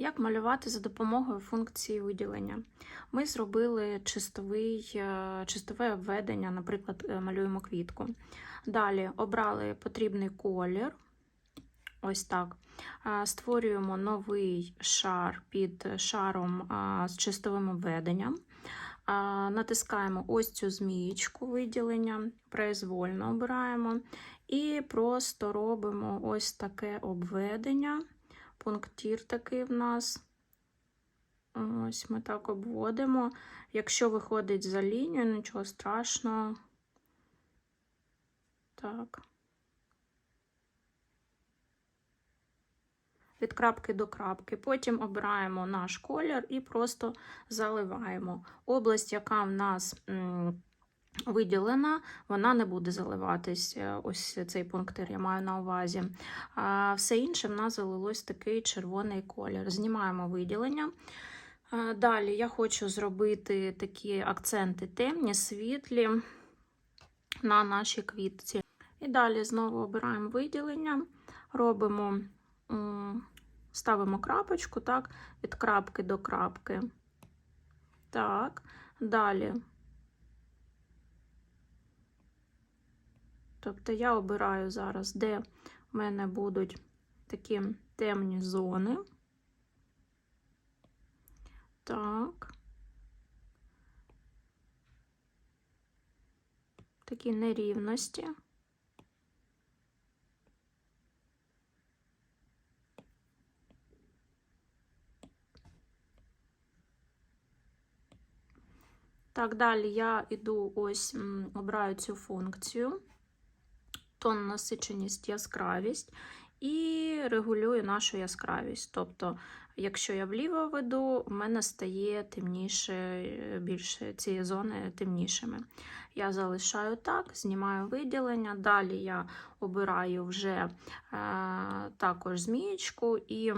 Як малювати за допомогою функції виділення? Ми зробили чистовий, е, чистове обведення, наприклад, е, малюємо квітку. Далі обрали потрібний колір. Ось так. Е, Створюємо новий шар під шаром з чистовим обведенням. Натискаємо ось цю змієчку виділення, произвольно обираємо і просто робимо ось таке обведення. Пунктір такий в нас. Ось ми так обводимо. Якщо виходить за лінію, нічого страшного. Так. Від крапки до крапки. Потім обираємо наш колір і просто заливаємо. Область, яка в нас виділена, вона не буде заливатись. е, Ось цей пунктир я маю на увазі. А все інше в нас залилось такий червоний колір. Знімаємо виділення. Далі я хочу зробити такі акценти темні, світлі на нашій квітці. І далі знову обираємо виділення, робимо, ставимо крапочку, так, від крапки до крапки. Так, далі. Тобто я обираю зараз, де в мене будуть такі темні зони. Так. Такі нерівності. Так, далі я йду ось обираю цю функцію, тон, насиченість, яскравість і регулюю нашу яскравість. Тобто, якщо я вліво веду, в мене стає темніше, більше ці зони темнішими. Я залишаю так, знімаю виділення. Далі я обираю вже е, також змієчку і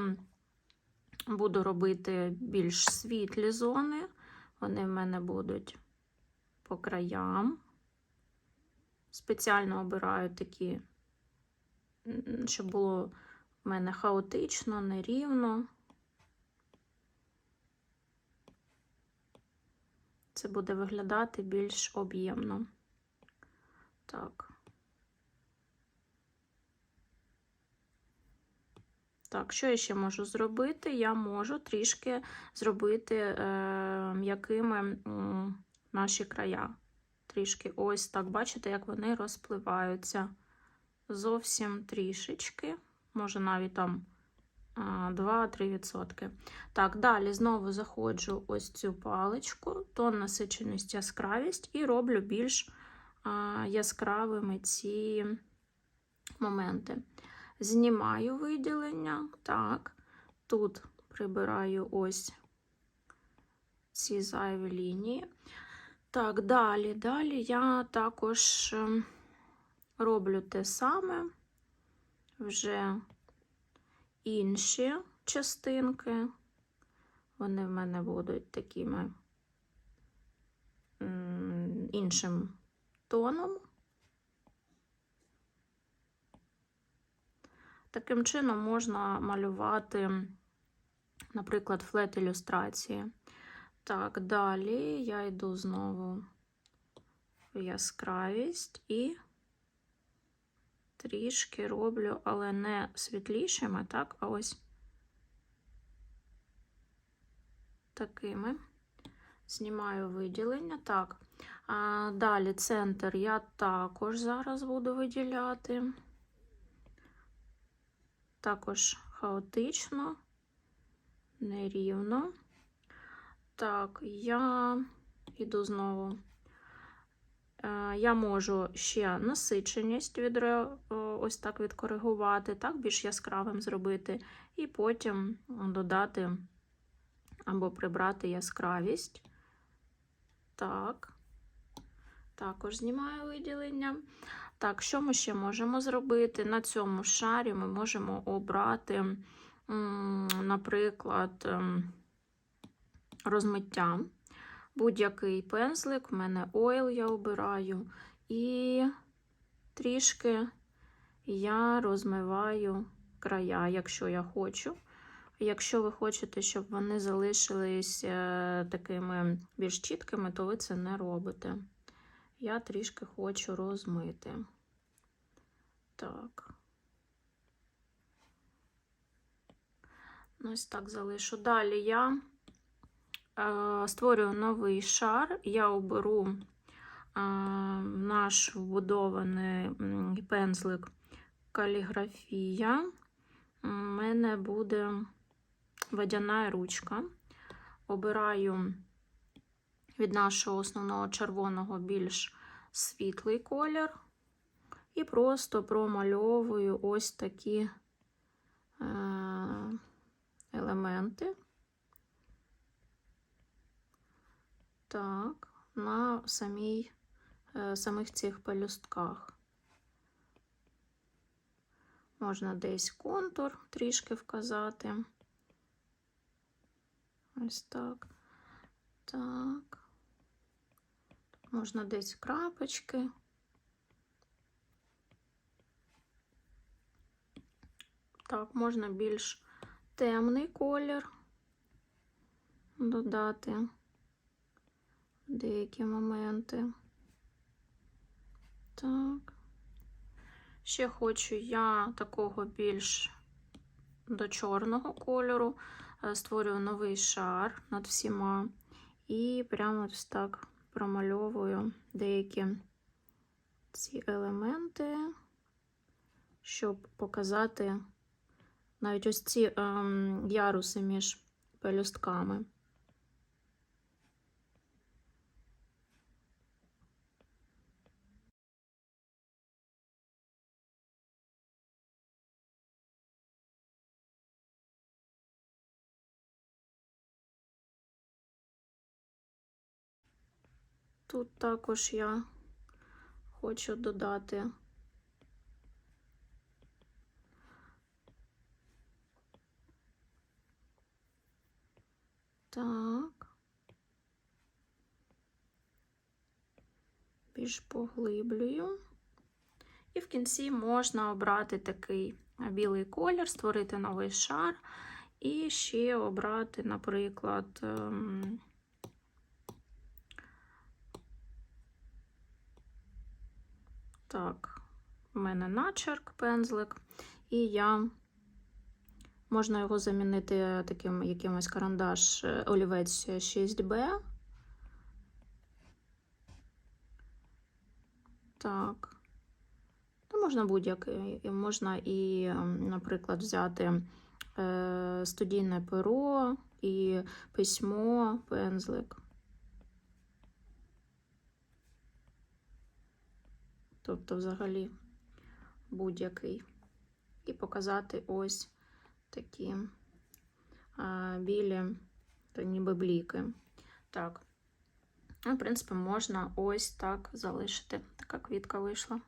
буду робити більш світлі зони. Вони в мене будуть по краям. Спеціально обираю такі, щоб було в мене хаотично, нерівно. Це буде виглядати більш об'ємно. Так. Так, що я ще можу зробити? Я можу трішки зробити е, м'якими м, наші края. Трішки ось так, бачите, як вони розпливаються. Зовсім трішечки, може навіть там 2-3%. Так, далі знову заходжу ось цю паличку, тон насиченість, яскравість, і роблю більш яскравими ці моменти. Знімаю виділення. Так, тут прибираю ось ці зайві лінії. Так, далі, далі я також ем, роблю те саме, вже інші частинки. Вони в мене будуть такими іншим тоном. Таким чином можна малювати, наприклад, флет ілюстрації. Так, далі я йду знову в яскравість і трішки роблю, але не світлішими, так, а ось такими. Знімаю виділення. Так, а далі центр я також зараз буду виділяти. Також хаотично, нерівно. Так, я йду знову. Е, Я можу ще насиченість відре... ось так відкоригувати, так, більш яскравим зробити, і потім додати або прибрати яскравість. Так, також знімаю виділення. Так, що ми ще можемо зробити? На цьому шарі ми можемо обрати, наприклад, ем, розмиття. Будь-який пензлик, в мене ойл я обираю, і трішки я розмиваю края, якщо я хочу. Якщо ви хочете, щоб вони залишились е, такими більш чіткими, то ви це не робите. Я трішки хочу розмити. Так. Ну, Ось так залишу. Далі я створюю новий шар, я оберу е, наш вбудований пензлик каліграфія. У мене буде водяна ручка. Обираю від нашого основного червоного більш світлий колір. І просто промальовую ось такі е, елементи. Так, на самій, е, самих цих пелюстках. Можна десь контур трішки вказати. Ось так. Так. Можна десь крапочки. Так, можна більш темний колір додати деякі моменти. Так. Ще хочу я такого більш до чорного кольору. Е, Створюю новий шар над всіма. І прямо ось так промальовую деякі ці елементи, щоб показати навіть ось ці ем, яруси між пелюстками. Тут також я хочу додати так. Більш поглиблюю. І в кінці можна обрати такий білий колір, створити новий шар, і ще обрати, наприклад, Так, у мене начерк, пензлик, і я можна його замінити таким якимось карандаш е, олівець 6B. Так, ну, можна будь-який. Можна і, ем, наприклад, взяти е, студійне перо і письмо, пензлик. Тобто взагалі будь-який. І показати ось такі а, білі, то ніби бліки. Так, ну, в принципі, можна ось так залишити. Така квітка вийшла.